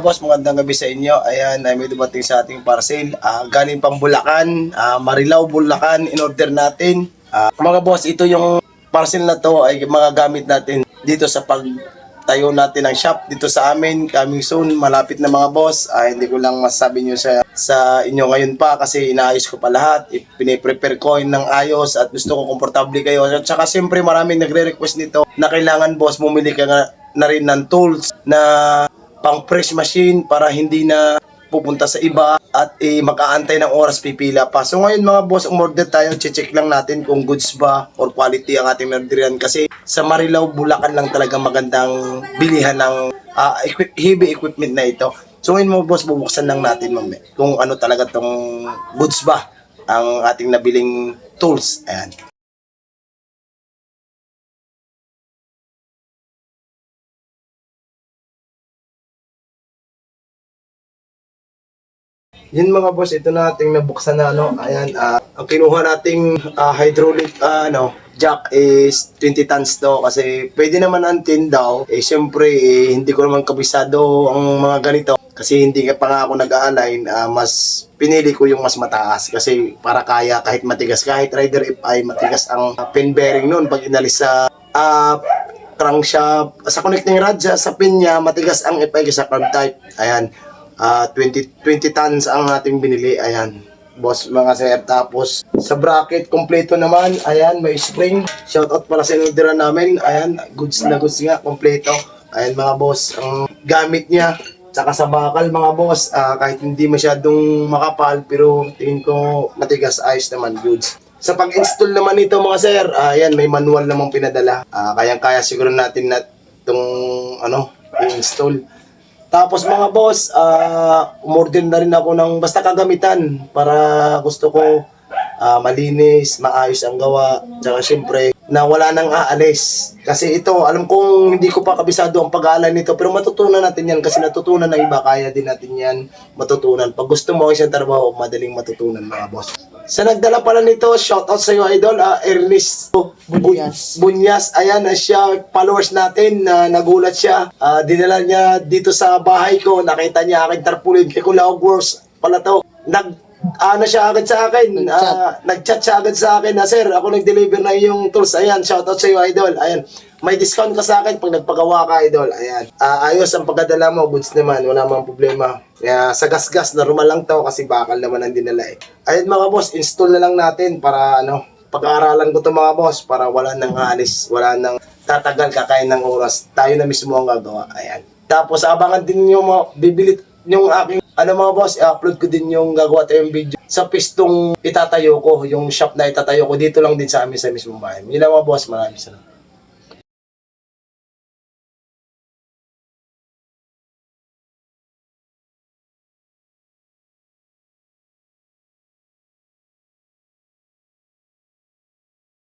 Boss, magandang gabi sa inyo. Ayan, ay may dumating sa ating parcel. Ah, galing pang Bulacan, ah, Marilao, Bulacan, in order natin. Ah, mga boss, ito yung parcel na to ay mga gamit natin dito sa pag tayo natin ng shop dito sa amin coming soon malapit na mga boss Ah, hindi ko lang masabi nyo sa sa inyo ngayon pa kasi inaayos ko pa lahat piniprepare ko ng ayos at gusto ko komportable kayo at saka siyempre maraming nagre-request nito na kailangan boss bumili ka nga na rin ng tools na pang press machine para hindi na pupunta sa iba at eh, makaantay ng oras pipila pa. So ngayon mga boss, umorder tayo, check lang natin kung goods ba or quality ang ating orderan kasi sa Marilao, Bulacan lang talaga magandang bilihan ng ah, equip- heavy equipment na ito. So ngayon mga boss, bubuksan lang natin mamaya kung ano talaga tong goods ba ang ating nabiling tools. Ayan. Yun mga boss, ito na ating nabuksan na ano. Ayan, ah, ang kinuha nating ah, hydraulic ah, ano, jack is 20 tons to kasi pwede naman ang 10 daw. Eh syempre, eh, hindi ko naman kabisado ang mga ganito kasi hindi ka pa nga ako nag-align, ah, mas pinili ko yung mas mataas kasi para kaya kahit matigas, kahit rider ay matigas ang pin bearing noon pag inalis sa ah, crankshaft, sa connecting rod sa, pin niya, matigas ang FI sa carb type. Ayan. Ah, 20 20 tons ang ating binili. Ayan. Boss mga sir. Tapos sa bracket kompleto naman. Ayan, may spring. Shoutout pala sa inorderan namin. Ayan, goods na goods nga kompleto. Ayan mga boss, ang gamit niya. Tsaka sa bakal mga boss, ah, kahit hindi masyadong makapal pero tingin ko matigas ayos naman goods. Sa pag-install naman nito mga sir, ayan may manual namang pinadala. Ah, kayang-kaya siguro natin na itong ano, i-install. Tapos mga boss, ah umorder na rin ako ng basta kagamitan para gusto ko ah, malinis, maayos ang gawa. Tsaka syempre, na wala nang aalis. Kasi ito, alam kong hindi ko pa kabisado ang pag-aalay nito, pero matutunan natin yan kasi natutunan ng iba, kaya din natin yan matutunan. Pag gusto mo ang isang trabaho, madaling matutunan mga boss. Sa nagdala pala nito, shoutout sa iyo idol, ah, Ernesto Bunyas. Bunyas, ayan na siya, followers natin, na nagulat siya. Ah, dinala niya dito sa bahay ko, nakita niya aking tarpaulin kay Kulawag Wars pala to. Nag ano siya agad sa akin, Nag-chat. ah, nag-chat siya agad sa akin na sir, ako nag-deliver na yung tools. Ayan, shoutout sa iyo idol. Ayan, may discount ka sa akin pag nagpagawa ka idol. Ayan, Ah, ayos ang pagdadala mo, goods naman, wala mang problema. Kaya sa gas-gas, normal lang to kasi bakal naman ang dinala eh. Ayan mga boss, install na lang natin para ano, pag-aaralan ko to mga boss para wala nang alis, wala nang tatagal kakain ng oras. Tayo na mismo ang gagawa. Ayan. Tapos abangan din niyo mo, bibili yung aking ano mga boss, i-upload ko din yung gagawa tayong video sa pistong itatayo ko, yung shop na itatayo ko dito lang din sa amin sa mismong bahay. Yun lang mga boss, maraming salamat.